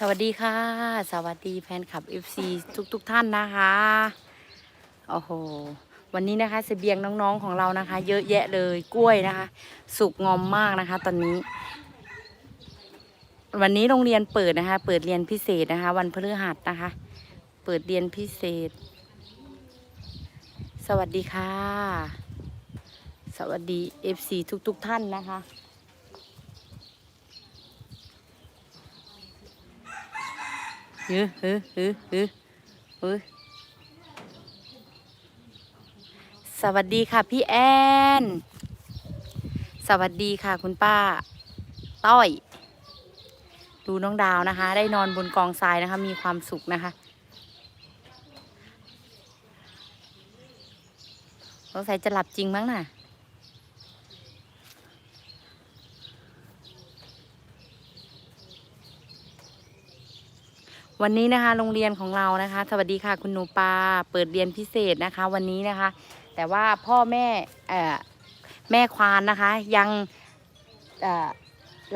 สวัสดีค่ะ สวัสดีแฟนคลับ FC ทุกทุกท่านนะคะโอ้โหวันนี้นะคะเสบียงน้องๆของเรานะคะ เยอะแยะเลยกล้วยนะคะ สุกงอมมากนะคะ ตอนนี้ วันนี้โรงเรียนเปิดนะคะ เปิดเรียนพิเศษนะคะ วันพฤหัสนะคะ เปิดเรียนพิเศษ สวัสดีค่ะ สวัสดี FC ทุกๆท่านนะคะ เฮ้ยเฮ้ยเฮ้ยเฮ้ยเฮ้ยสวัสดีค่ะพี่แอน สวัสดีค่ะคุณป้า ต้อย ดูน้องดาวนะคะ ได้นอนบนกองทรายนะคะ มีความสุขนะคะสงสัยจะหลับจริงมั้งน่ะ วันนี้นะคะโรงเรียนของเรานะคะ สวัสดีค่ะคุณหนูปาเปิดเรียนพิเศษนะคะ วันนี้นะคะ แต่ว่าพ่อแม่แม่ควานนะคะ ยัง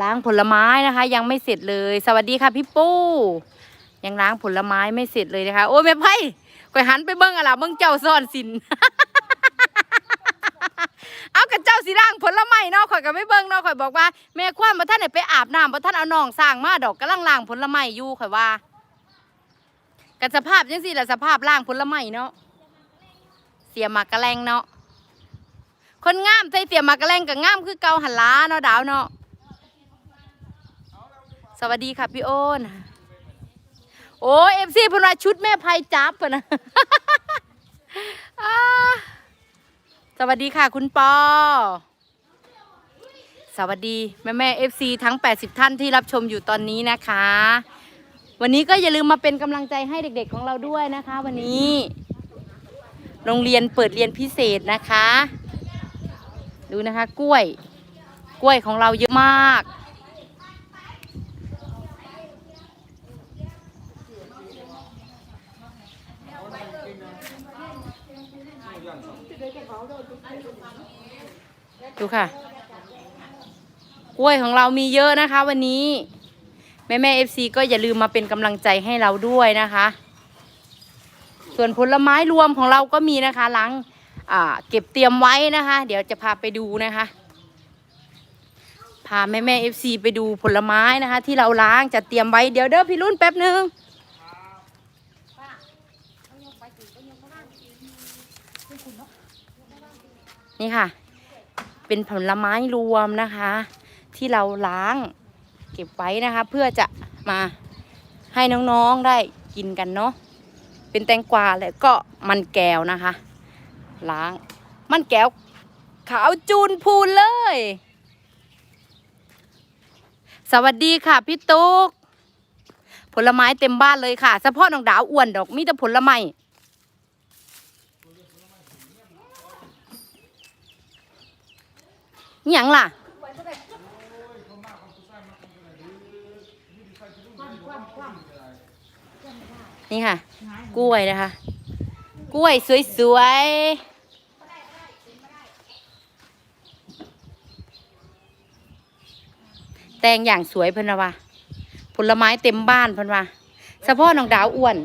ล้างผลไม้นะคะ ยังไม่เสร็จเลย สวัสดีค่ะพี่ปู้ ยังล้างผลไม้ไม่เสร็จเลยนะคะ โอ้ยแม่ไพ่ก่อยหันไปเบิ้งอะล่ะเบิ้งเจ้าซ่อนสินเอากับเจ้าสิล้างผลไม้เนาะข่อยก็ไม่เบิ้งเนาะข่อยบอกว่าแม่ควานมาท่านไหนไปอาบน้ำมาท่านเอาน้องสร้างมาดอกกำลังล้างผลไม้อยู่ข่อยว่า กันสภาพยังสิแหละสภาพร่างผลไม้เนาะเสียหมากกะแลงเนาะคนงามใส่เสียหมากกะแลงกับงามคือเกาหันล้าเนาะดาวเนาะสวัสดีค่ะพี่โอนโอ้เอฟซีพนว่าชุดแม่ภัยจับปะนะสวัสดีค่ะคุณปอ สวัสดีแม่แม่เอฟซีทั้ง 80 ท่านที่รับชมอยู่ตอนนี้นะคะ วันนี้ก็อย่าลืมมาเป็นกำลังใจให้เด็กๆของเราด้วยนะคะ วันนี้ โรงเรียนเปิดเรียนพิเศษนะคะ ดูนะคะกล้วย กล้วยของเราเยอะมาก ดูค่ะ กล้วยของเรามีเยอะนะคะวันนี้ แม่แม่เอฟซีก็อย่าลืมมาเป็นกำลังใจให้เราด้วยนะคะ ส่วนผลไม้รวมของเราก็มีนะคะล้างเก็บเตรียมไว้นะคะ เดี๋ยวจะพาไปดูนะคะ พาแม่แม่เอฟซีไปดูผลไม้นะคะ ที่เราล้างจะเตรียมไว้เดี๋ยวเด้อพี่รุ่นแป๊บหนึ่งนี่ค่ะ เป็นผลไม้รวมนะคะ ที่เราล้าง เก็บไว้นะคะ เพื่อจะมาให้น้องๆได้กินกันเนาะเป็นแตงกวาแล้วก็มันแก้วนะคะ ล้างมันแก้วขาวจูนพูนเลย สวัสดีค่ะพี่ตุ๊กผลไม้เต็มบ้านเลยค่ะเฉพาะน้องดาวอ้วนดอกมีแต่ผลไม้อย่างล่ะ นี่ค่ะ กล้วยนะคะ กล้วยสวยๆ แตงอย่างสวยพิ่นนะวะผลไม้เต็มบ้านพิ่นว่าเฉพาะน้องดาวอ้วน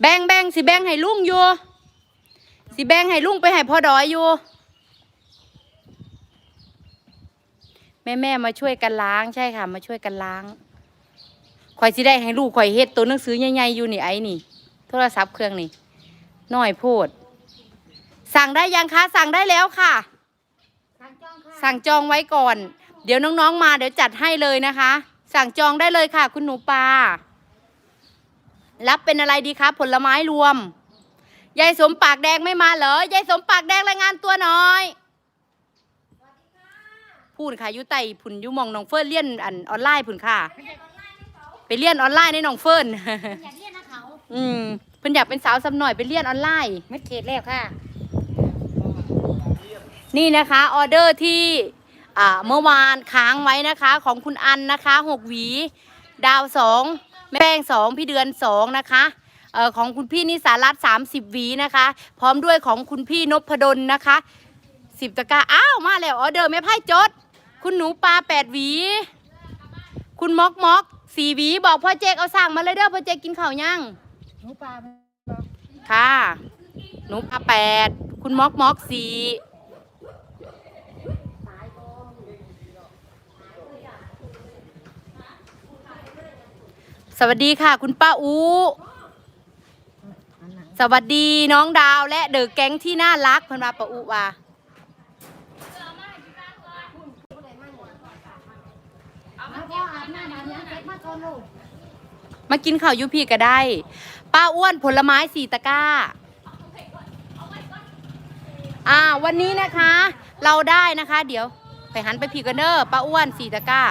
แบงแบงสิแบงให้ลุงอยู่สิแบงให้ลุงไปให้พ่อดอยอยู่แม่แม่มาช่วยกันล้างใช่ค่ะ มาช่วยกันล้าง ข่อยสิได้ให้ลูกข่อยเฮ็ดตัวหนังสือใหญ่ๆอยู่นี่ไอ้นี่ โทรศัพท์เครื่องนี่น้อยโพด สั่งได้ยังคะ สั่งได้แล้วค่ะ สั่งจองไว้ก่อน เดี๋ยวน้องๆมาเดี๋ยวจัดให้เลยนะคะ สั่งจองได้เลยค่ะ คุณหนูปลารับเป็นอะไรดีคะผลไม้รวมยายสมปากแดงไม่มาเหรอยายสมปากแดงรายงานตัวหน่อยพูดค่ะอยุไตผุนอยุมองน้องเฟิร์นเลียนอันออนไลน์ผุนค่ะไป เรียนออนไลน์ในน้องเฟิร์นอยากเรียนนะเขาอืมเพิ่นอยากเป็นสาวสำหน่อยไปเรียนออนไลน์เม็ดเขตแล้วค่ะ นี่นะคะออเดอร์ที่อ่าเมื่อวานค้างไว้นะคะ ของคุณอันนะคะหกหวี ดาวสองแม่แป้งสองพี่เดือนสองนะคะเอ่อของคุณพี่นิสารัตสามสิบหวีนะคะ พร้อมด้วยของคุณพี่นพดลนะคะสิบตะกร้าอ้าวมาแล้วออเดอร์แม่ไพ่จด คุณหนูปลาแปดหวี คุณม็อกม็อก สี่หวีบอกพ่อเจกเอาสั่งมาเลยเด้อพ่อเจกกินข้าวยังหนูปลาค่ะ หนูปลาแปด คุณม็อกม็อกสี่สวัสดีค่ะ คุณป้าอูสวัสดีน้องดาวและเดอะแก๊งที่น่ารักเพิ่นว่าป้าอูว่า แล้วก็อาบน้ำอาบน้ำเสร็จ มากินข้าวยุพีก็ได้ ป้าอ้วนผลไม้สี่ตะกร้า อ่า วันนี้นะคะ เราได้นะคะ เดี๋ยว ไปหันไปพีกันเด้อป้าอ้วนสี่ตะกร้า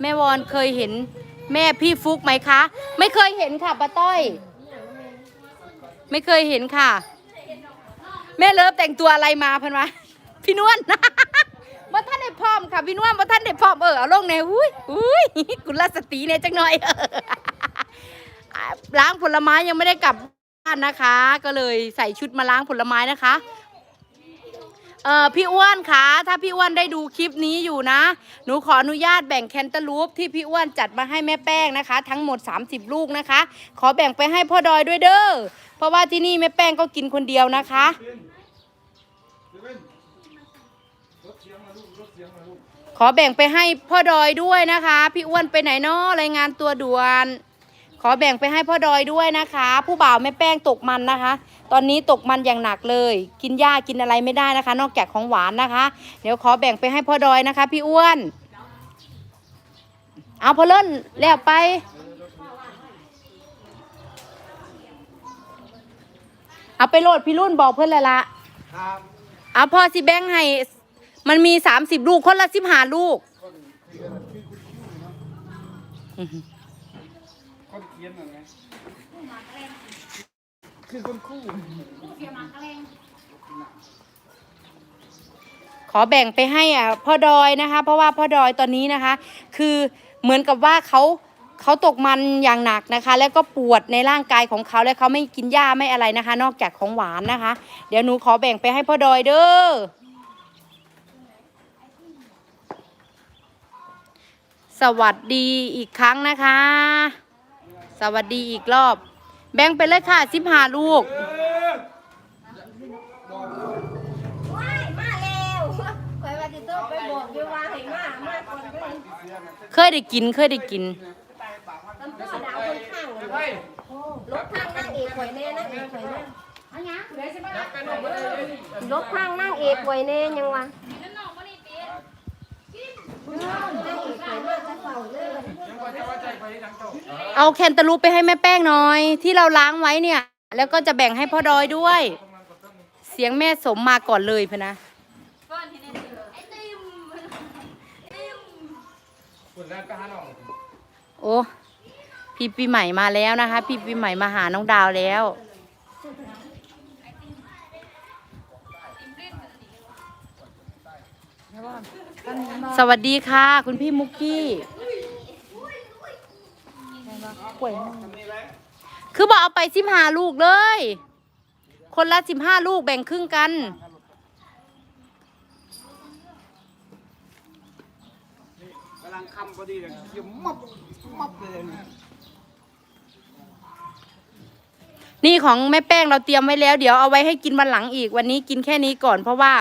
แม่วอนเคยเห็นแม่พี่ฟุกไหมคะ ไม่เคยเห็นค่ะป้าต้อย ไม่เคยเห็นค่ะ แม่เลิฟแต่งตัวอะไรมาเพันวะพี่นวล ว่าท่านได้พร้อมค่ะพี่นวลว่าท่านได้พร้อมเออเอาลงในอุ้ยอุ้ยกุลสตีเนี่ยจังหน่อยอ่าล้างผลไม้ยังไม่ได้กลับบ้านนะคะ ก็เลยใส่ชุดมาล้างผลไม้นะคะเออพี่อ้วนคะถ้าพี่อ้วนได้ดูคลิปนี้อยู่นะ หนูขออนุญาตแบ่งแคนตาลูปที่พี่อ้วนจัดมาให้แม่แป้งนะคะ ทั้งหมด 30 ลูกนะคะ ขอแบ่งไปให้พ่อดอยด้วยเด้อเพราะว่าที่นี่แม่แป้งก็กินคนเดียวนะคะ ขอแบ่งไปให้พ่อดอยด้วยนะคะ พี่อ้วนไปไหนเนาะรายงานตัวด่วน ขอแบ่งไปให้พ่อดอยด้วยนะคะ ผู้บ่าวแม่แป้งตกมันนะคะ ตอนนี้ตกมันอย่างหนักเลย กินหญ้ากินอะไรไม่ได้นะคะ นอกจากของหวานนะคะ เดี๋ยวขอแบ่งไปให้พ่อดอยนะคะ พี่อ้วน เอาพอเล่นแล้วไป เอาไปโหลดพี่รุ่นบอกเพื่อนเลยละครับเอาพอสิแบ่งให้ มันมีสามสิบลูกคนละสิบห้าลูก คนเขียนน่ะไงคือคนคู่ขอแบ่งไปให้อะพ่อดอยนะคะ เพราะว่าพ่อดอยตอนนี้นะคะ คือเหมือนกับว่าเขาเขาตกมันอย่างหนักนะคะ แล้วก็ปวดในร่างกายของเขาและเขาไม่กินหญ้าไม่อะไรนะคะ นอกจากของหวานนะคะ เดี๋ยวหนูขอแบ่งไปให้พ่อดอยเด้อ สวัสดีอีกครั้งนะคะ สวัสดีอีกรอบ แบ่งไปเลยค่ะสิบห้าลูก ว้ายมาแล้วข่อยว่าสิโตไปบอกอยู่ว่าให้มามาก่อนเด้อเคยได้กินเคยได้กิน ตำตัวดาวคนข้างกันเลยลบทางนางเอกข่อยแน่นางเอกข่อยแน่เอาหยังลบทางนางเอกข่อยแน่ยังวะนางเอกข่อยน่าจะ เฝ้าเลยเอาแคนตาลูปไปให้แม่แป้งหน่อย ที่เราล้างไว้เนี่ย แล้วก็จะแบ่งให้พ่อดอยด้วย เสียงแม่สมมาก่อนเลยพะนะคนแรกก็หาน้องโอ้พี่ปีใหม่มาแล้วนะคะ พี่ปีใหม่มาหาน้องดาวแล้ว สวัสดีค่ะ คุณพี่มุกกี้คือบอกเอาไปสิบห้าลูกเลย คนละสิบห้าลูกแบ่งครึ่งกัน กำลังคำพอดีเลยเขียวมับมับเลยเนี่ยนี่ของแม่แป้งเราเตรียมไว้แล้ว เดี๋ยวเอาไว้ให้กินวันหลังอีก วันนี้กินแค่นี้ก่อน เพราะว่า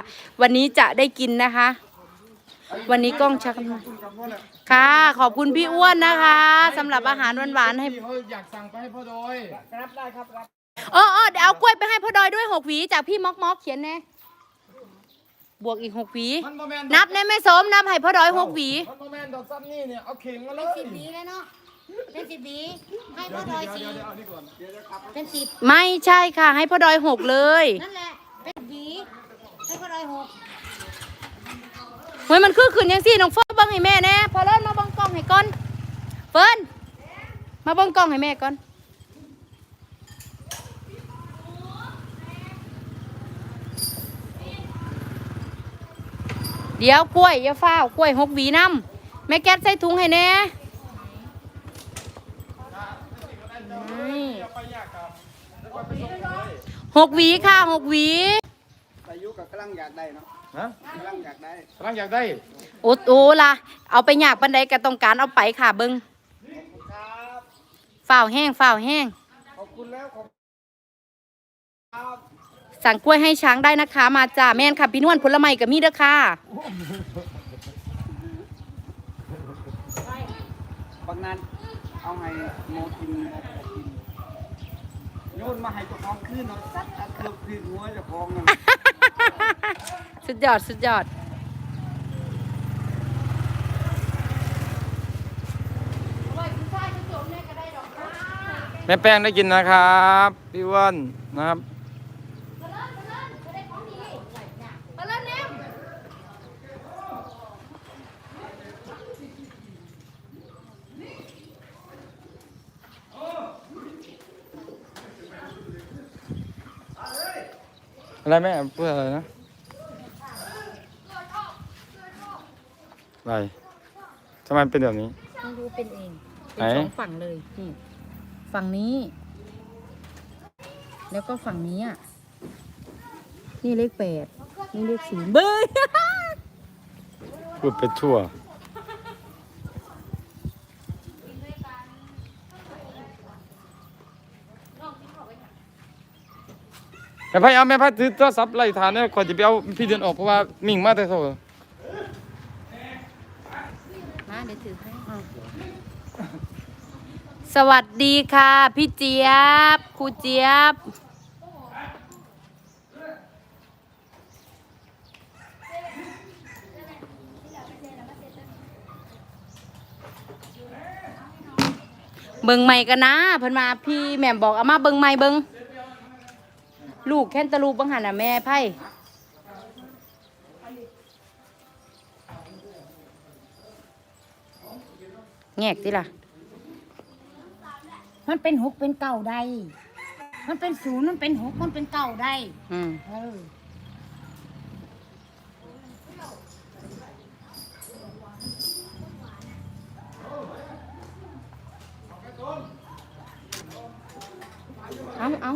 วันนี้จะได้กินนะคะ วันนี้กล้องชักน้ำลายค่ะ ขอบคุณพี่อ้วนนะคะสำหรับอาหารหวานๆให้พี่เขาอยากสั่งไปให้พ่อโดย รับได้ครับรับเออเออเดี๋ยวเอากล้วยไปให้พ่อดอยด้วยหกหวีจากพี่ม็อกม็อกเขียนแน่บวกอีกหกหวี มันโมแมนนับแน่แม่สมนับให้พ่อดอยหกหวี มันโมแมนดอกซ้ำนี่เนี่ย เอาเข่งมาเลเป็นยสิบบีเลยเนาะเป็นสิบบีให้พ่อเดี๋ดยวอยเดี๋ยวสี่เดี๋ยวเดี๋ยวเอานี่ก่อนเดี๋ยวเดี๋ยวครับเป็นสิบไม่ใช่ค่ะ ให้พ่อดอยหกเลย นั่นแหละเป็นบีให้พ่อดอยหกเฮ้ยมันคือขืนยังสิน้องเฟิร์นบังให้แม่แน่พอเลิศมาบังกล้องให้ก่อนเฟิร์นมาบังกล้องให้แม่ก่อนเดี๋ยวกล้วยอย่าฟ้าวกล้วยหกหวีน้ำแม่แก๊สใส่ถุงให้แน่หกหวีค่ะหกหวีอายุกับกำลังอยากได้เนาะ ฮะกำลังอยากได้กำลังอยากได้โอ้โหล่ะ เอาไปอยากบันไดก็ต้องการเอาไปค่ะเบิงครับฝ่าวแห้งฝ่าวแห้ง ขอบคุณแล้วขอบครับสั่งกล้วยให้ช้างได้นะคะ มาจ้าแม่นค่ะ พี่นวลผลไม้กับมีเด้อค่ะ บางนั้นเอาให้โมกินกินโยนมาให้เจ้าของคืนเนาะสักตะเกือบคืนหัวเจ้าของนั่น สุดยอด สุดยอด แม่แป้งได้กินนะครับ พี่อ้วนนะครับ อะไรแม่เพื่ออะไรนะอะไรทำไมเป็นแบบนี้ ไม่รู้เป็นเองไหนเป็นสองฝั่งเลยนี่ฝั่งนี้ แล้วก็ฝั่งนี้อะ นี่เลขแปด นี่เลขศูนย์เบย พูดไปทั่ว แม่ไพ่เอาแม่ไพ่ถือโทรศัพท์ไล่ทานเนี่ยก่อจะไปเอาพี่เดินออกเพราะว่ามิ่งมาแต่โซ่มาเดี๋ยวถือให้สวัสดีค่ะ พี่เจี๊ยบครูเจี๊ยบ เบิงใหม่กันนะเพิ่นมาพี่แหม่มบอกเอามาเบิงใหม่เบิง ลูกแค่นตะลูกบังหันน่ะแม่ไพ่แงกติล่ะ มันเป็นหกเป็นเก้าได้ มันเป็นศูนย์มันเป็นหกมันเป็นเก้าได้ อืมเออ เอาเอา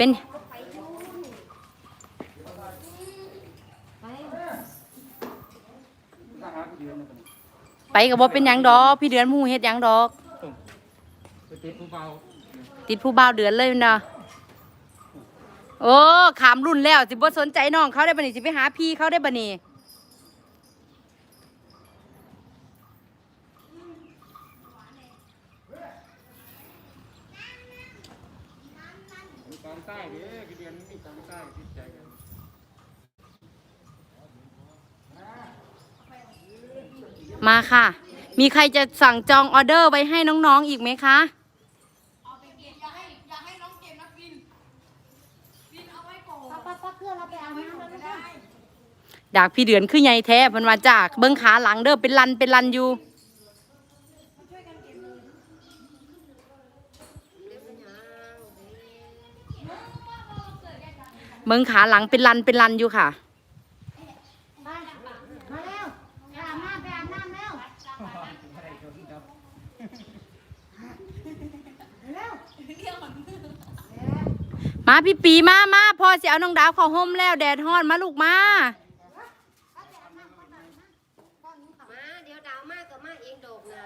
เป็นไปกับบ่เป็นหยังดอกพี่เดือนหมู่เฮ็ดหยังดอกติดผู้เบาติดผู้บ่าวเดือนเลยนะโอ้ขามรุ่นแล้วสิบ่สนใจน้องเขาได้บัดนี้สิไปหาพี่เขาได้บัดนี้ ใต้เด้อพี่เดือนมีกองใต้ติดใจกันมาค่ะ มีใครจะสั่งจองออเดอร์ไว้ให้น้องๆอีกไหมคะ ดากพี่เดือนคือใหญ่แท้เพิ่นมาจากเบิ้งขาหลังเด้อเป็นลันเป็นลันอยู่ เบิ้งขาหลังเป็นลันเป็นลันอยู่ค่ะไปมาแล้วไปอาบน้ำไปอาบน้ำแล้วเร็วมาพี่ปีมามาพอสิเอาน้องดาวเข้าห่มแล้วแดดฮ้อนมาลูกมามาเดี๋ยวดาวมากก็มาเองดอกนะ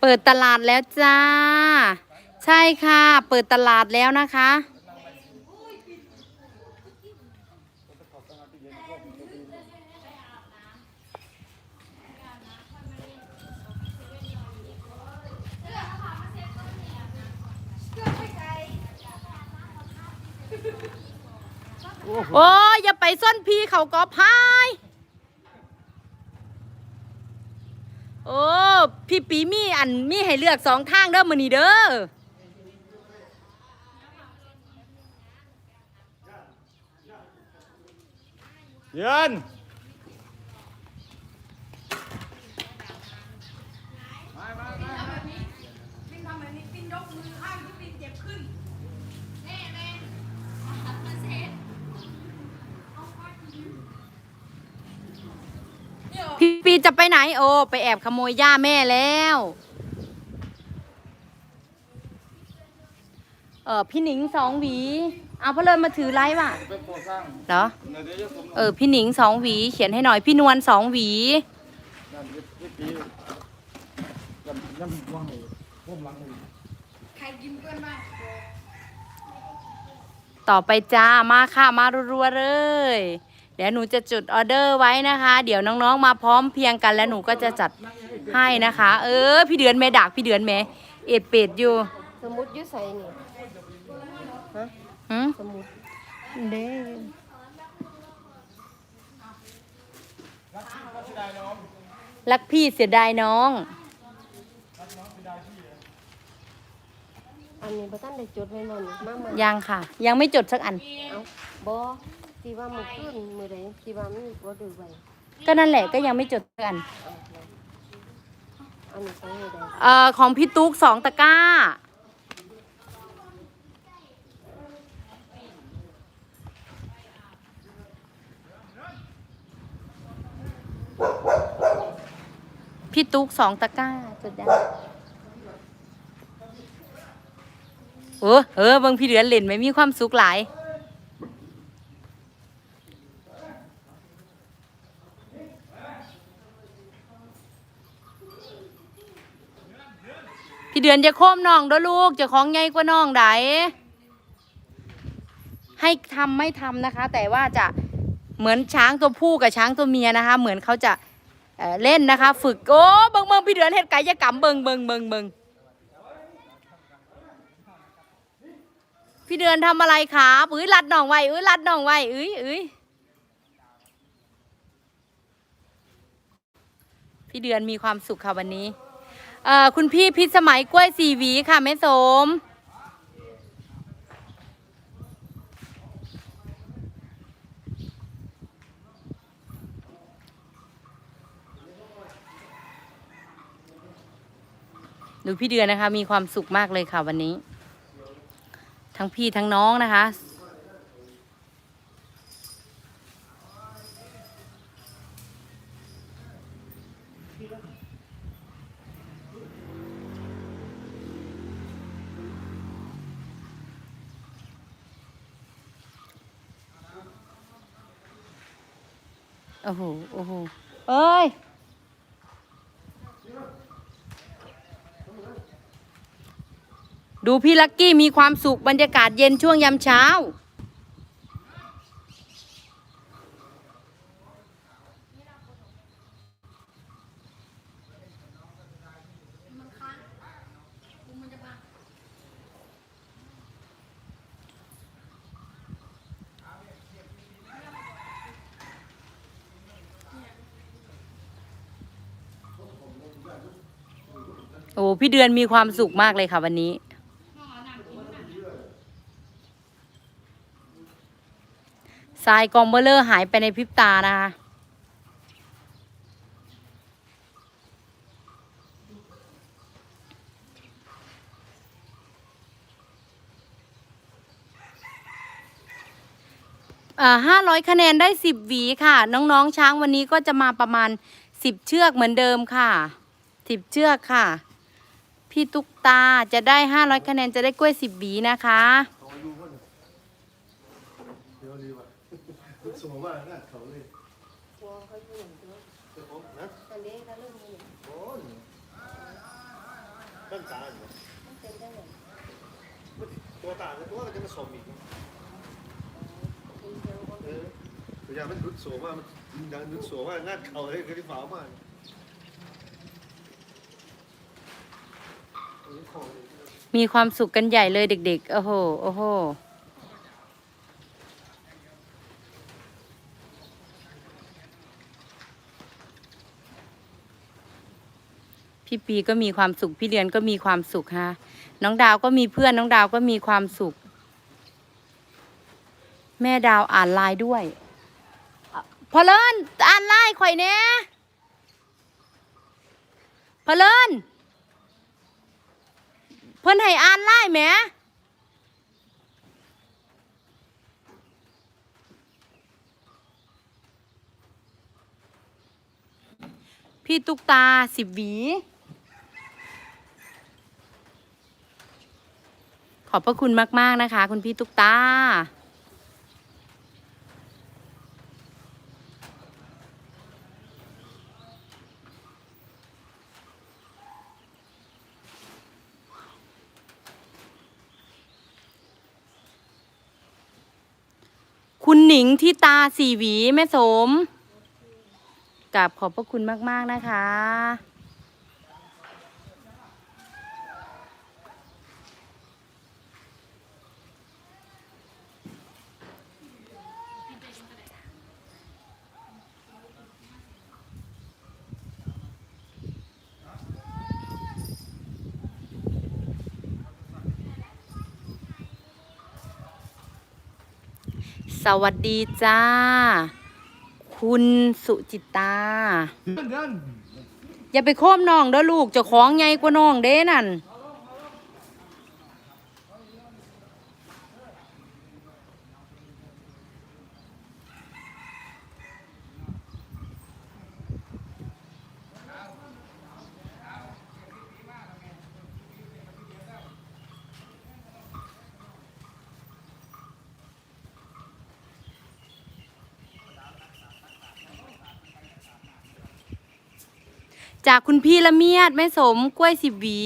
เปิดตลาดแล้วจ้า ใช่ค่ะ เปิดตลาดแล้วนะคะ โอ้ยอย่าไปส้นพีเขาก็พาย โอ้ พี่ปีมีอันมีให้เลือกสองทางเด้อมือนี้เด้อเยืน พี่ปีจะไปไหน โอ้ไปแอบขโมยหญ้าแม่แล้ว เออพี่หนิงสองหวี เอาเพนเลินมาถือไลฟ์ว่ะเป็นตัวสร้างเหรอเดี๋ยวจะสมเออพี่หนิงสองหวี เขียนให้หน่อยพี่นวลสองหวีนั่นพี่ปีกันย่ำว่างเลยพุ่มหลังเลยต่อไปจ้ามาค่ะมารัวๆเลยเดี๋ยวหนูจะจุดออเดอร์ไว้นะคะ เดี๋ยวน้องๆ มาพร้อมเพรียงกันแล้วหนูก็จะจัดให้นะคะ เออ พี่เดือนแม่ดักพี่เดือนแม่เอ็ดเป็ดอยู่ สมุดอยุ่ใส่นี่ฮะหืมสมุดเด้รักพี่เสียดายน้อง อันนี้บ่ทันได้จดไว้นอนมามายังค่ะ ยังไม่จดสักอัน เอาบ่ ที่ว่ามื้อคืนมื้อใดที่ว่ามันบ่ได้ไว้ก็นั่นแหละก็ยังไม่จดสักอันอันนี้ของมื้อใดเอ่อของพี่ตุ๊กสองตะกร้า พี่ตุ๊กสองตะกร้าจดได้เออเออเบิ่งพี่เดือนเล่นไหมมีความสุขหลาย เดือนจะโค้มน้องเด้วยลูกจะของใหญ่กว่าน้องไดให้ทำไม่ทำนะคะ แต่ว่าจะเหมือนช้างตัวผู้กับช้างตัวเมียนะคะ เหมือนเขาจะเเล่นนะคะ ฝึกโอ้เบิงเบิงพี่เดือนเฮ็ดกายกรรมเบิงเบิงเบิงเบิงพี่เดือนทำอะไรครับอุ้ยรัดน้องไว้อุ้ยรัดน้องไว้อุ้ยอุ้ยพี่เดือนมีความสุขค่ะวันนี้ คุณพี่พิสมัยกล้วยสีหวีค่ะแม่สมดูพี่เดือนนะคะ มีความสุขมากเลยค่ะวันนี้ ทั้งพี่ทั้งน้องนะคะ อ้โห โอ้โห เอ้ย ดูพี่ลักกี้มีความสุขบรรยากาศเย็นช่วงยามเช้า พี่เดือนมีความสุขมากเลยค่ะวันนี้ ทรายกองเบลเลอร์หายไปในพริบตานะคะห้าร้อยคะแนนได้สิบหวีค่ะ น้องๆช้างวันนี้ก็จะมาประมาณสิบเชือกเหมือนเดิมค่ะสิบเชือกค่ะ พี่ตุ๊กตาจะได้ห้าร้อยคะแนนจะได้กล้วยสิบหวีนะคะตัวเขาอยู่หนึ่งตัวอันนี้ก็เริ่มมีโอ้ยด้านซ้ายเหรอมันเป็นได้ไงตัวต่างกันตัวมันจะมาสมอีกเออตัวอย่างมันรุดสูงมากมันดังรุดสูงมากหน้าเขาเลยคือที่ฝามาก มีความสุขกันใหญ่เลยเด็ก ๆ โอ้โห โอ้โห พี่ปีก็มีความสุข พี่เดือนก็มีความสุขฮะ น้องดาวก็มีเพื่อน น้องดาวก็มีความสุข แม่ดาวอ่านไลน์ด้วย พอเลินอ่านไลน์ข่อยเนี้ยพอเลิน เพิ่นให้อ่านไล่แหมพี่ตุ๊กตาสิบหวี ขอบพระคุณมาก ๆ นะคะ คุณพี่ตุ๊กตา คุณหนิงที่ตาสีหวีแม่สมกับขอบพระคุณมาก ๆ นะคะ สวัสดีจ้า คุณสุจิตา อย่าไปโค้มน้องเด้อลูกเจ้าของใหญ่กว่าน้องเด้นั่น จากคุณพี่ละเมียดแม่สมกล้วยสิบหวี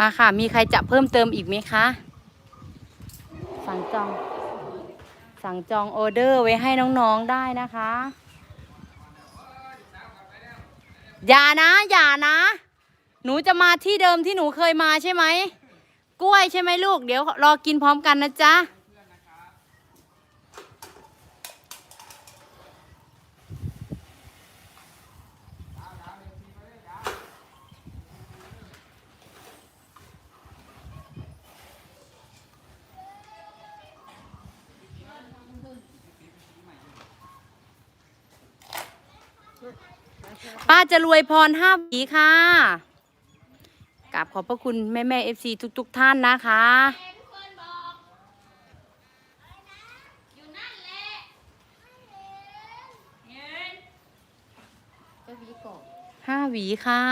มาค่ะ มีใครจะเพิ่มเติมอีกไหมคะ สั่งจอง สั่งจองออเดอร์ไว้ให้น้องๆได้นะคะ อย่านะอย่านะ หนูจะมาที่เดิมที่หนูเคยมาใช่ไหม กล้วยใช่ไหมลูก เดี๋ยวรอกินพร้อมกันนะจ๊ะ ป้า จะรวยพรห้าวีค่ะกราบขอบพระคุณแม่แม่เอฟซีทุกๆท่านนะคะห้าหวีค่ะ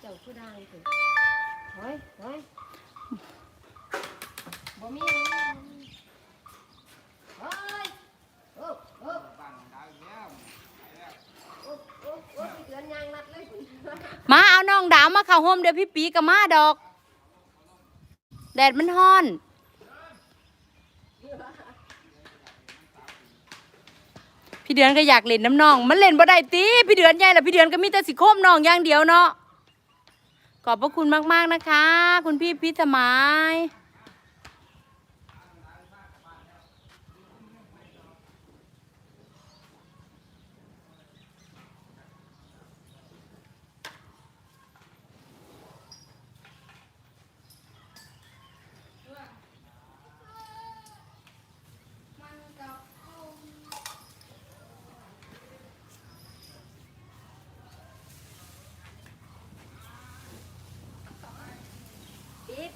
เจ้าผู้ดังถึงเฮ้ยเฮ้ย บ่มีเฮ้ยโอ้โอ้โอ้โอ้โอ้เตือนยางนัดเลยคุณมาเอาน้องดาวมาเข้าโฮมเดี๋ยวพี่ปีกับมาดอก แดดมันฮ้อน พี่เดือนก็อยากเล่นน้ำน้อง มันเล่นบ่ได้ตีพี่เดือนใหญ่ละพี่เดือนก็มีแต่สิโคมน้องอย่างเดียวเนาะ ขอบพระคุณมากๆนะคะ คุณพี่พิสมัย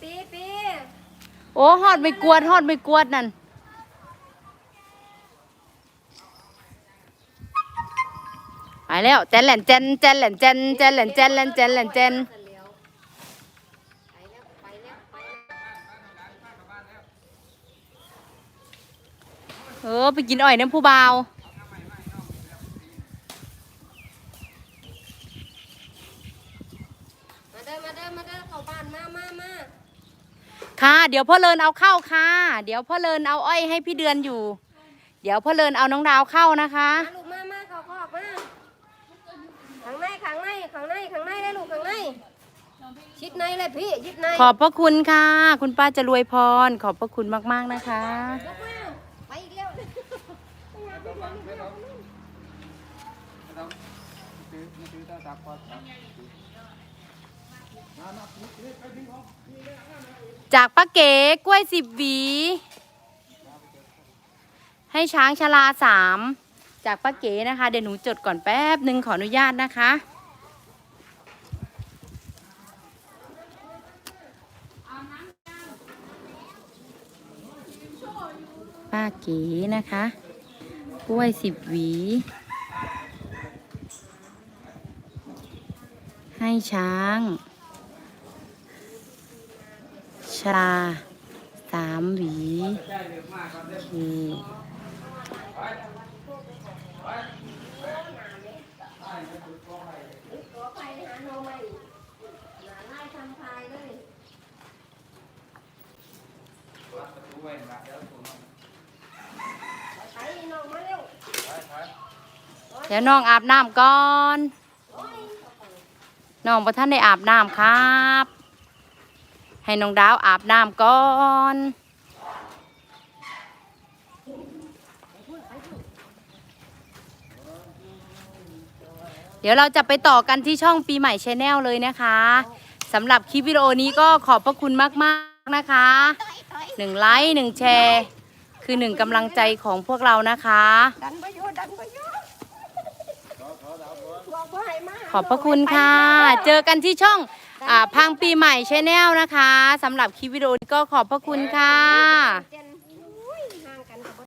ปีปีโอ้ฮอดไม่กวดฮอดไม่กวดนั่นไปแล้วเจนแหลนเจนเจนแหลนเจนเจนแหลนเจนแหลนเจนแหลนเจนเออไปกินอ้อยน้ำผู้เบา เดี๋ยวพ่อเลินเอาเข้าค่ะ เดี๋ยวพ่อเลินเอาอ้อยให้พี่เดือนอยู่ เดี๋ยวพ่อเลินเอาน้องดาวเข้านะคะมาลูกมามาเข้าคอกมาข้างในข้างในข้างในข้างในได้ลูกข้างในชิดในเลยพี่ชิดในขอบพระคุณค่ะ คุณป้าจะรวยพร ขอบพระคุณมากๆนะคะยกมาไปอีกแล้วไม่ต้องซื้อไม่ซื้อโทรศัพท์ก่อนครับ จากป้าเก๋กล้วยสิบหวี ให้ช้างชลาสามจากป้าเก๋นะคะ เดี๋ยวหนูจดก่อนแป๊บหนึ่งขออนุญาตนะคะป้าเก๋นะคะ กล้วยสิบหวี ให้ช้าง ชาสามหวีโอเคตัวไปหาโนใหม่หาไล่ทำพายเลยเร็วเดี๋ยวน้องอาบน้ำก่อน น้องประท่านได้อาบน้ำครับ ให้น้องดาวอาบน้ำก่อนเดี๋ยวเราจะไปต่อกันที่ช่องปีใหม่ชแนลเลยนะคะสำหรับคลิปวิดีโอนี้ก็ขอบพระคุณมากๆนะคะหนึ่งไลค์หนึ่งแชร์ คือหนึ่งกำลังใจของพวกเรานะคะดันไปอยู่ดันไปอยู่บอกว่าให้มาขอบพระคุณค่ะ เจอกันที่ช่อง อาพังปีใหม่ชแนลนะคะสำหรับคลิปวิดีโอนี้ก็ขอบพระคุณค่ะ เจ